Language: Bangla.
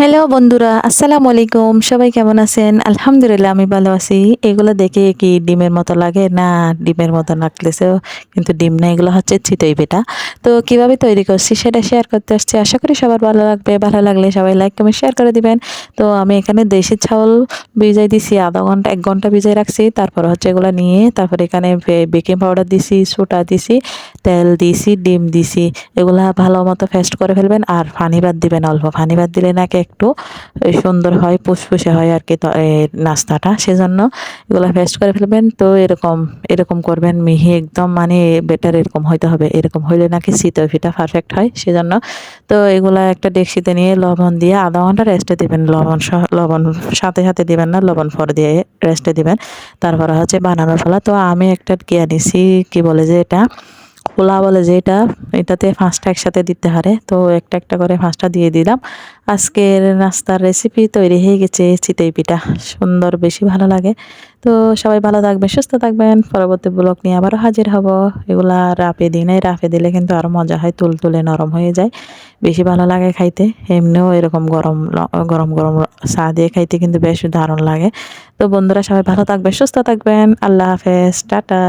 হ্যালো বন্ধুরা, আসসালামু আলাইকুম। সবাই কেমন আছেন? আলহামদুলিল্লাহ, আমি ভালো আছি। এগুলো দেখে কি ডিমের মতো লাগে? না, ডিমের মতো লাগলেছেও কিন্তু ডিম না, এগুলো হচ্ছে চিতই পিঠা। তো কীভাবে তৈরি করছি সেটা শেয়ার করতে আসছি। আশা করি সবার ভালো লাগবে। ভালো লাগলে সবাই লাইক কমেন্ট শেয়ার করে দিবেন। তো আমি এখানে দেশি চাউল ভিজাই দিছি। আধা ঘণ্টা, এক ঘণ্টা ভিজাই রাখছি। তারপর হচ্ছে এগুলো নিয়ে তারপর এখানে বেকিং পাউডার দিছি সোটা দিছি, তেল দিছি, ডিম দিছি। এগুলা ভালো মতো ফেস্ট করে ফেলবেন। আর ফানি বাদ দিবেন, অল্প ফানি বাদ দিলে নাকি একটু সুন্দর হয় পুষপুষে হয় আর কি নাস্তাটা। সেজন্য এগুলো ফেস্ট করে ফেলবেন। তো এরকম এরকম করবেন মিহি একদম মানে বেটার এরকম হইতে হবে। এরকম হইলে নাকি শীতল ফিটা পারফেক্ট হয়। সেজন্য তো এগুলা একটা ডেকসিতে নিয়ে লবণ দিয়ে আধা ঘণ্টা রেস্টে দিবেন। লবণ লবণ সাথে সাথে দিবেন না, লবণ ফর দিয়ে রেস্টে দিবেন। তারপরে হচ্ছে বানানোর ফলা তো আমি একটা কিয়া নিছি, কি বলে যে এটা? খোলা বলে যে এটা, এটাতে ফাঁসটা একসাথে দিতে হারে। তো একটা একটা করে ফাঁসটা দিয়ে দিলাম। আজকের নাস্তার রেসিপি তৈরি হয়ে গেছে চিতই পিঠা সুন্দর, বেশি ভালো লাগে। তো সবাই ভালো থাকবেন, সুস্থ থাকবেন। পরবর্তী ব্লগ নিয়ে আবারও হাজির হব। এগুলা রাপে দিই নাই রাপে দিলে কিন্তু আরও মজা হয় তুল তুলে নরম হয়ে যায়। বেশি ভালো লাগে খাইতে। এমনিও এরকম গরম গরম গরম চা দিয়ে খাইতে কিন্তু বেশ দারুণ লাগে। তো বন্ধুরা সবাই ভালো থাকবেন, সুস্থ থাকবেন। আল্লাহ হাফেজ, টাটা।